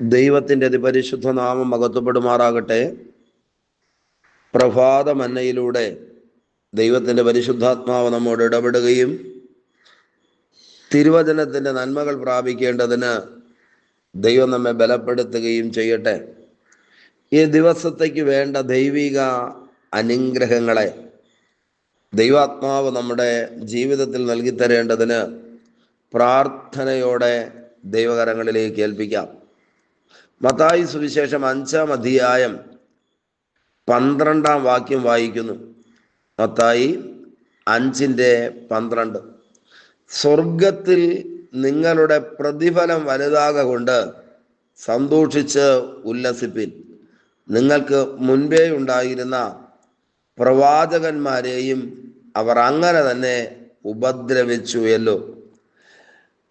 ദൈവത്തിന്റെ അതിപരിശുദ്ധ നാമം അകത്തുപെടുമാറാകട്ടെ പ്രഭാതമന്നയിലൂടെ ദൈവത്തിന്റെ പരിശുദ്ധാത്മാവ് നമ്മോട് ഇടപെടുകയും തിരുവചനത്തിന്റെ നന്മകൾ പ്രാപിക്കേണ്ടതിന് ദൈവം നമ്മെ ബലപ്പെടുത്തുകയും ചെയ്യട്ടെ. ഈ ദിവസത്തേക്ക് വേണ്ട ദൈവിക അനുഗ്രഹങ്ങളെ ദൈവാത്മാവ് നമ്മുടെ ജീവിതത്തിൽ നൽകിത്തരേണ്ടതിന് പ്രാർത്ഥനയോടെ ദൈവകരങ്ങളിലേക്ക് ഏൽപ്പിക്കാം. മത്തായി സുവിശേഷം അഞ്ചാം അധ്യായം പന്ത്രണ്ടാം വാക്യം വായിക്കുന്നു. മത്തായി അഞ്ചിന്റെ പന്ത്രണ്ട്. സ്വർഗത്തിൽ നിങ്ങളുടെ പ്രതിഫലം വലുതാക കൊണ്ട് സന്തോഷിച്ച് ഉല്ലസിപ്പിൻ. നിങ്ങൾക്ക് മുൻപേ ഉണ്ടായിരുന്ന പ്രവാചകന്മാരെയും അവർ അങ്ങനെ തന്നെ ഉപദ്രവിച്ചുവല്ലോ.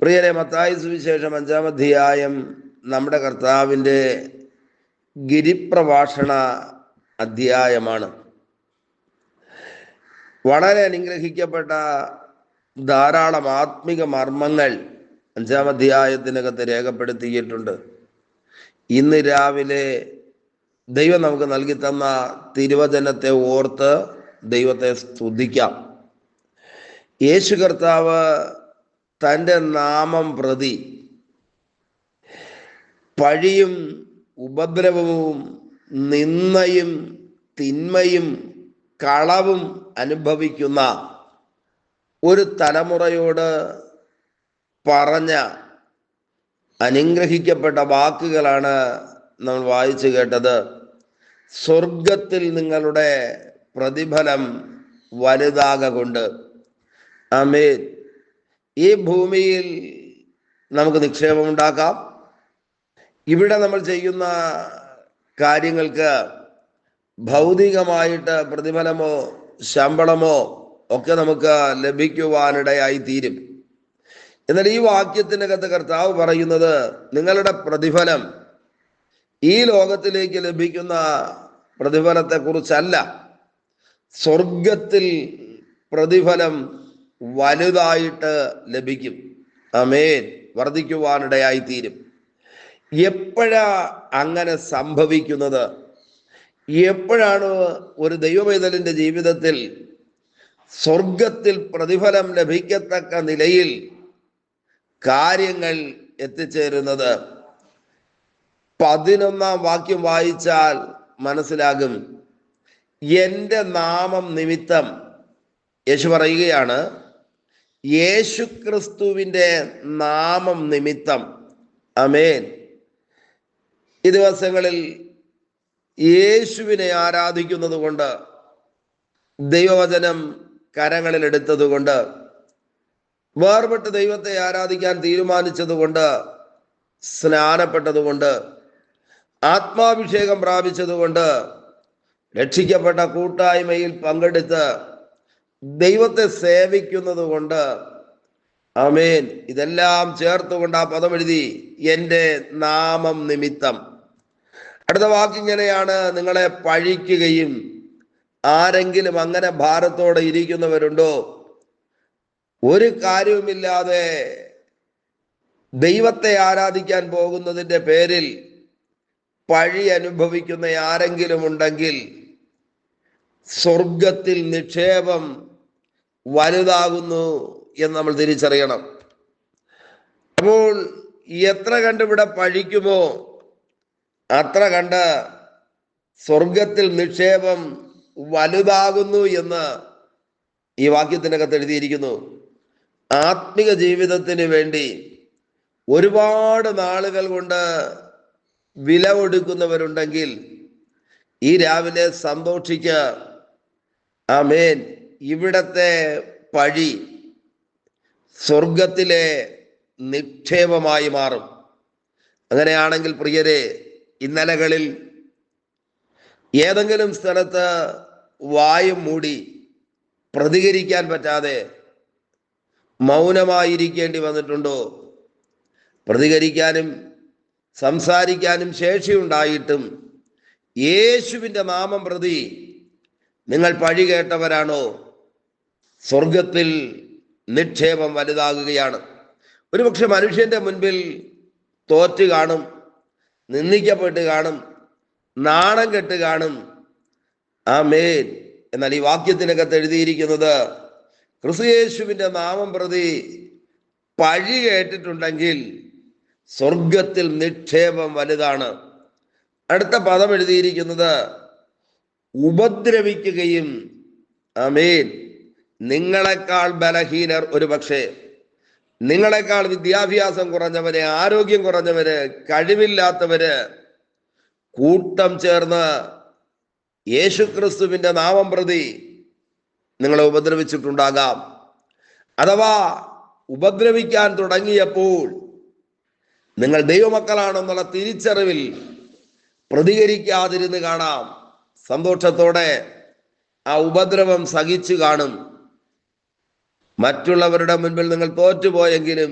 പ്രിയരെ മത്തായി സുവിശേഷം അഞ്ചാം അധ്യായം നമ്മുടെ കർത്താവിന്റെ ഗിരിപ്രഭാഷണ അധ്യായമാണ്. വളരെ അനുഗ്രഹിക്കപ്പെട്ട ധാരാളം ആത്മിക മർമ്മങ്ങൾ അഞ്ചാം അധ്യായത്തിനകത്ത് രേഖപ്പെടുത്തിയിട്ടുണ്ട്. ഇന്ന് രാവിലെ ദൈവം നമുക്ക് നൽകി തന്ന തിരുവചനത്തെ ഓർത്ത് ദൈവത്തെ സ്തുതിക്കാം. യേശു കർത്താവ് തന്റെ നാമം പ്രതി പഴിയും ഉപദ്രവവും നിന്നയും തിന്മയും കളവും അനുഭവിക്കുന്ന ഒരു തലമുറയോട് പറഞ്ഞ അനുഗ്രഹിക്കപ്പെട്ട വാക്കുകളാണ് നമ്മൾ വായിച്ചു കേട്ടത്. സ്വർഗത്തിൽ നിങ്ങളുടെ പ്രതിഫലം വലുതാകൊണ്ട് അമേ ഈ ഭൂമിയിൽ നമുക്ക് നിക്ഷേപം ഉണ്ടാക്കാം ഇവിടെ നമ്മൾ ചെയ്യുന്ന കാര്യങ്ങൾക്ക് ഭൗതികമായിട്ട് പ്രതിഫലമോ ശമ്പളമോ ഒക്കെ നമുക്ക് ലഭിക്കുവാനിടയായി തീരും. എന്നാൽ ഈ വാക്യത്തിനകത്ത് കർത്താവ് പറയുന്നത് നിങ്ങളുടെ പ്രതിഫലം ഈ ലോകത്തിലേക്ക് ലഭിക്കുന്ന പ്രതിഫലത്തെക്കുറിച്ചല്ല. സ്വർഗത്തിൽ പ്രതിഫലം വലുതായിട്ട് ലഭിക്കും. അമേൻ വർദ്ധിക്കുവാനിടയായി തീരും. എപ്പോഴാ അങ്ങനെ സംഭവിക്കുന്നത്? എപ്പോഴാണ് ഒരു ദൈവപൈതലിന്റെ ജീവിതത്തിൽ സ്വർഗത്തിൽ പ്രതിഫലം ലഭിക്കത്തക്ക നിലയിൽ കാര്യങ്ങൾ എത്തിച്ചേരുന്നത്? പതിനൊന്നാം വാക്യം വായിച്ചാൽ മനസ്സിലാകും. എന്റെ നാമം നിമിത്തം യേശു പറയുകയാണ് യേശുക്രിസ്തുവിന്റെ നാമം നിമിത്തം. അമേൻ ഈ ദിവസങ്ങളിൽ യേശുവിനെ ആരാധിക്കുന്നത് കൊണ്ട് ദൈവവചനം കരങ്ങളിൽ എടുത്തതുകൊണ്ട് വേർപെട്ട് ദൈവത്തെ ആരാധിക്കാൻ തീരുമാനിച്ചതുകൊണ്ട് സ്നാനപ്പെട്ടതുകൊണ്ട് ആത്മാഭിഷേകം പ്രാപിച്ചതുകൊണ്ട് രക്ഷിക്കപ്പെട്ട കൂട്ടായ്മയിൽ പങ്കെടുത്ത് ദൈവത്തെ സേവിക്കുന്നത് കൊണ്ട് അമേൻ ഇതെല്ലാം ചേർത്തുകൊണ്ട് ആ പദം എഴുതി എന്റെ നാമം നിമിത്തം. അടുത്ത വാക്ക് ഇങ്ങനെയാണ്. നിങ്ങളെ പഴിക്കുകയും ആരെങ്കിലും അങ്ങനെ ഭാരത്തോടെ ഇരിക്കുന്നവരുണ്ടോ? ഒരു കാര്യവുമില്ലാതെ ദൈവത്തെ ആരാധിക്കാൻ പോകുന്നതിന്റെ പേരിൽ പഴി അനുഭവിക്കുന്ന ആരെങ്കിലും ഉണ്ടെങ്കിൽ സ്വർഗത്തിൽ നിക്ഷേപം വലുതാകുന്നു എന്ന് നമ്മൾ തിരിച്ചറിയണം. അപ്പോൾ എത്ര കണ്ടിവിടെ പഴിക്കുമോ? അത്ര കണ്ട് സ്വർഗത്തിൽ നിക്ഷേപം വലുതാകുന്നു എന്ന് ഈ വാക്യത്തിനകത്ത് എഴുതിയിരിക്കുന്നു. ആത്മിക ജീവിതത്തിന് വേണ്ടി ഒരുപാട് നാളുകൾ കൊണ്ട് വില കൊടുക്കുന്നവരുണ്ടെങ്കിൽ ഈ രാവിലെ സന്തോഷിക്ക. ആമേൻ. ഇവിടത്തെ പഴി സ്വർഗത്തിലെ നിക്ഷേപമായി മാറും. അങ്ങനെയാണെങ്കിൽ പ്രിയരെ ഇന്നലകളിൽ ഏതെങ്കിലും സ്ഥലത്ത് വായും മൂടി പ്രതികരിക്കാൻ പറ്റാതെ മൗനമായിരിക്കേണ്ടി വന്നിട്ടുണ്ടോ? പ്രതികരിക്കാനും സംസാരിക്കാനും ശേഷിയുണ്ടായിട്ടും യേശുവിന്റെ നാമം പ്രതി നിങ്ങൾ പഴി കേട്ടവരാണോ? സ്വർഗത്തിൽ നിക്ഷേപം വലുതാകുകയാണ്. ഒരുപക്ഷെ മനുഷ്യന്റെ മുൻപിൽ തോറ്റു കാണും. നിന്ദിക്കപ്പെട്ട് കാണും നാണം കെട്ട് കാണും. ആ മേൻ എന്നാൽ ഈ വാക്യത്തിനകത്ത് എഴുതിയിരിക്കുന്നത് ക്രിസ്തുയേശുവിന്റെ നാമം പ്രതി പഴി കേട്ടിട്ടുണ്ടെങ്കിൽ സ്വർഗത്തിൽ നിക്ഷേപം വലുതാണ്. അടുത്ത പദം എഴുതിയിരിക്കുന്നത് ഉപദ്രവിക്കുകയും അമീൻ നിങ്ങളെക്കാൾ ബലഹീനർ ഒരു പക്ഷേ നിങ്ങളെക്കാൾ വിദ്യാഭ്യാസം കുറഞ്ഞവര് ആരോഗ്യം കുറഞ്ഞവര് കഴിവില്ലാത്തവര് കൂട്ടം ചേർന്ന് യേശുക്രിസ്തുവിന്റെ നാമം പ്രതി നിങ്ങളെ ഉപദ്രവിച്ചിട്ടുണ്ടാകാം. അഥവാ ഉപദ്രവിക്കാൻ തുടങ്ങിയപ്പോൾ നിങ്ങൾ ദൈവമക്കളാണെന്നുള്ള തിരിച്ചറിവിൽ പ്രതികരിക്കാതിരുന്ന് കാണാം. സന്തോഷത്തോടെ ആ ഉപദ്രവം സഹിച്ചു കാണും. മറ്റുള്ളവരുടെ മുൻപിൽ നിങ്ങൾ തോറ്റുപോയെങ്കിലും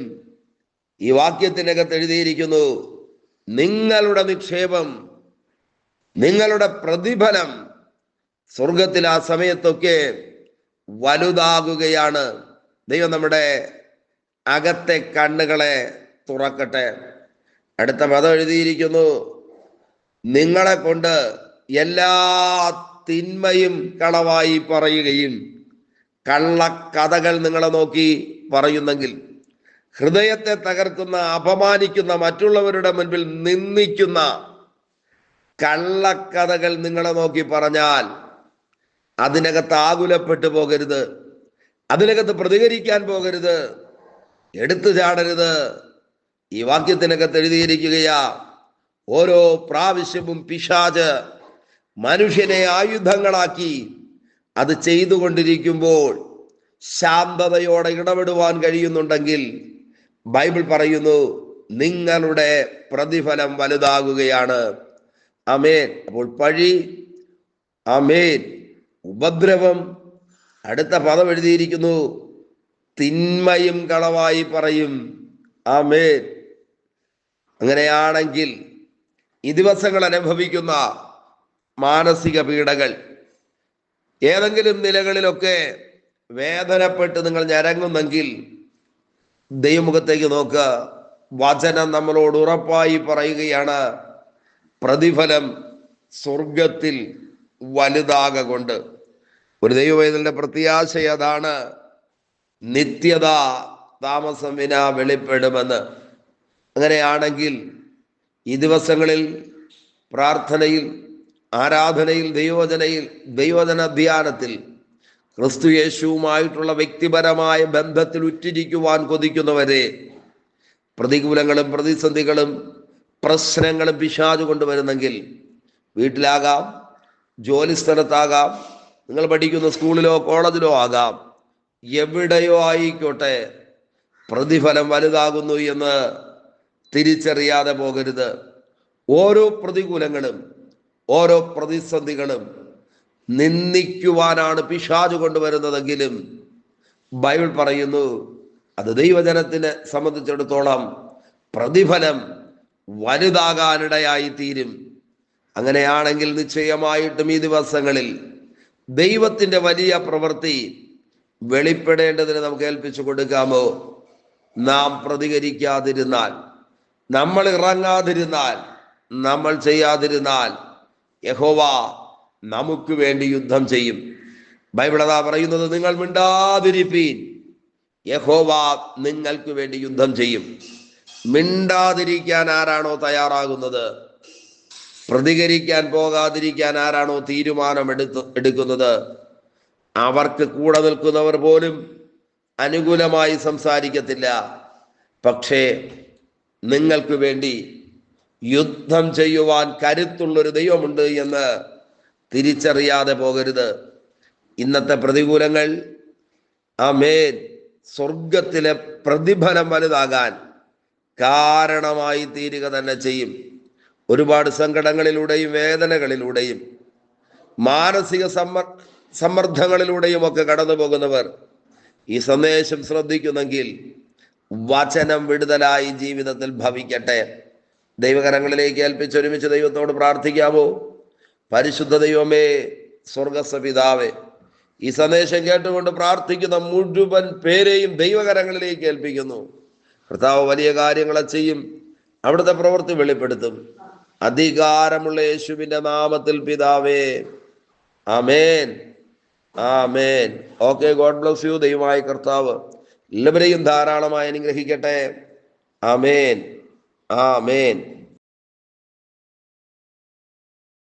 ഈ വാക്യത്തിനകത്ത് എഴുതിയിരിക്കുന്നു നിങ്ങളുടെ നിക്ഷേപം നിങ്ങളുടെ പ്രതിഫലം സ്വർഗത്തിൽ ആ സമയത്തൊക്കെ വലുതാകുകയാണ്. ദൈവം നമ്മുടെ അകത്തെ കണ്ണുകളെ തുറക്കട്ടെ. അടുത്ത മതം എഴുതിയിരിക്കുന്നു നിങ്ങളെ കൊണ്ട് എല്ലാ തിന്മയും കളവായി പറയുകയും കള്ളക്കഥകൾ നിങ്ങളെ നോക്കി പറയുന്നെങ്കിൽ ഹൃദയത്തെ തകർക്കുന്ന അപമാനിക്കുന്ന മറ്റുള്ളവരുടെ മുൻപിൽ നിന്ദിക്കുന്ന കള്ളക്കഥകൾ നിങ്ങളെ നോക്കി പറഞ്ഞാൽ അതിനകത്ത് ആകുലപ്പെട്ടു പോകരുത് അതിനകത്ത് പ്രതികരിക്കാൻ പോകരുത് എടുത്തു ചാടരുത്. ഈ വാക്യത്തിനകത്ത് എഴുതിയിരിക്കുകയാ ഓരോ പ്രാവശ്യവും പിശാജ് മനുഷ്യനെ ആയുധങ്ങളാക്കി അത് ചെയ്തുകൊണ്ടിരിക്കുമ്പോൾ ശാന്തതയോടെ ഇടപെടുവാൻ കഴിയുന്നുണ്ടെങ്കിൽ ബൈബിൾ പറയുന്നു നിങ്ങളുടെ പ്രതിഫലം വലുതാകുകയാണ്. അമേൻ അപ്പോൾ പഴി അമേൻ ഉപദ്രവം. അടുത്ത പദം എഴുതിയിരിക്കുന്നു തിന്മയും കളവായി പറയും. ആമേൻ. അങ്ങനെയാണെങ്കിൽ ഈ ദിവസങ്ങൾ അനുഭവിക്കുന്ന മാനസിക പീഡകൾ ഏതെങ്കിലും നിലകളിലൊക്കെ വേദനപ്പെട്ട് നിങ്ങൾ ഞരങ്ങുന്നെങ്കിൽ ദൈവമുഖത്തേക്ക് നോക്കുക. വചനം നമ്മളോട് ഉറപ്പായി പറയുകയാണ്. പ്രതിഫലം സ്വർഗത്തിൽ വലുതാക കൊണ്ട് ഒരു ദൈവവേദന്റെ പ്രത്യാശ അതാണ്. നിത്യത താമസം വിന വെളിപ്പെടുമെന്ന്. അങ്ങനെയാണെങ്കിൽ ഈ ദിവസങ്ങളിൽ പ്രാർത്ഥനയിൽ ആരാധനയിൽ ദൈവവചനയിൽ ദൈവവചന ധ്യാനത്തിൽ ക്രിസ്തു യേശുവുമായിട്ടുള്ള വ്യക്തിപരമായ ബന്ധത്തിൽ ഉറ്റിരിക്കുവാൻ കൊതിക്കുന്നവരെ പ്രതികൂലങ്ങളും പ്രതിസന്ധികളും പ്രശ്നങ്ങളും പിശാചു കൊണ്ടുവരുന്നെങ്കിൽ വീട്ടിലാകാം ജോലിസ്ഥലത്താകാം നിങ്ങൾ പഠിക്കുന്ന സ്കൂളിലോ കോളേജിലോ ആകാം എവിടെയോ ആയിക്കോട്ടെ പ്രതിഫലം വലുതാകുന്നു എന്ന് തിരിച്ചറിയാതെ പോകരുത്. ഓരോ പ്രതികൂലങ്ങളും ഓരോ പ്രതിസന്ധികളും നിന്ദിക്കുവാനാണ് പിശാചു കൊണ്ടുവരുന്നതെങ്കിലും ബൈബിൾ പറയുന്നു അത് ദൈവജനത്തിനെ സംബന്ധിച്ചിടത്തോളം പ്രതിഫലം വലുതാകാനിടയായി തീരും അങ്ങനെയാണെങ്കിൽ നിശ്ചയമായിട്ടും ഈ ദിവസങ്ങളിൽ ദൈവത്തിന്റെ വലിയ പ്രവൃത്തി വെളിപ്പെടേണ്ടതിന് നമുക്ക് ഏൽപ്പിച്ചു കൊടുക്കാമോ? നാം പ്രതികരിക്കാതിരുന്നാൽ നമ്മൾ ഇറങ്ങാതിരുന്നാൽ നമ്മൾ ചെയ്യാതിരുന്നാൽ യഹോവ നമുക്ക് വേണ്ടി യുദ്ധം ചെയ്യും. ബൈബിളതാ പറയുന്നത് നിങ്ങൾ മിണ്ടാതിരിപ്പീൻ. യഹോവ നിങ്ങൾക്ക് വേണ്ടി യുദ്ധം ചെയ്യും. മിണ്ടാതിരിക്കാൻ ആരാണോ തയ്യാറാകുന്നത്? പ്രതികരിക്കാൻ പോകാതിരിക്കാൻ ആരാണോ തീരുമാനം എടുത്ത് എടുക്കുന്നത്? അവർക്ക് കൂടെ നിൽക്കുന്നവർ പോലും അനുകൂലമായി സംസാരിക്കത്തില്ല. പക്ഷേ നിങ്ങൾക്ക് വേണ്ടി യുദ്ധം ചെയ്യുവാൻ കരുത്തുള്ളൊരു ദൈവമുണ്ട് എന്ന് തിരിച്ചറിയാതെ പോകരുത്. ഇന്നത്തെ പ്രതികൂലങ്ങൾ ആ മേൻ സ്വർഗത്തിലെ പ്രതിഫലം വലുതാകാൻ കാരണമായി തീരുക തന്നെ ചെയ്യും. ഒരുപാട് സങ്കടങ്ങളിലൂടെയും വേദനകളിലൂടെയും മാനസിക സമ്മർ സമ്മർദ്ദങ്ങളിലൂടെയും ഒക്കെ കടന്നു പോകുന്നവർ ഈ സന്ദേശം ശ്രദ്ധിക്കുന്നെങ്കിൽ വചനം വിടുതലായി ജീവിതത്തിൽ ഭവിക്കട്ടെ. ദൈവകരങ്ങളിലേക്ക് ഏൽപ്പിച്ച് ഒരുമിച്ച് ദൈവത്തോട് പ്രാർത്ഥിക്കാമോ? പരിശുദ്ധ ദൈവമേ സ്വർഗസപിതാവേ ഈ സന്ദേശം കേട്ടുകൊണ്ട് പ്രാർത്ഥിക്കുന്ന മുഴുവൻ പേരെയും ദൈവകരങ്ങളിലേക്ക് ഏൽപ്പിക്കുന്നു. കർത്താവ് വലിയ കാര്യങ്ങളെ ചെയ്യും അവിടുത്തെ പ്രവൃത്തി വെളിപ്പെടുത്തും. അധികാരമുള്ള യേശുവിന്റെ നാമത്തിൽ പിതാവേ ആമേൻ ആമേൻ. Okay God bless you. ദൈവമായ കർത്താവ് എല്ലാവരെയും ധാരാളമായി അനുഗ്രഹിക്കട്ടെ. ആമേൻ. ആമേൻ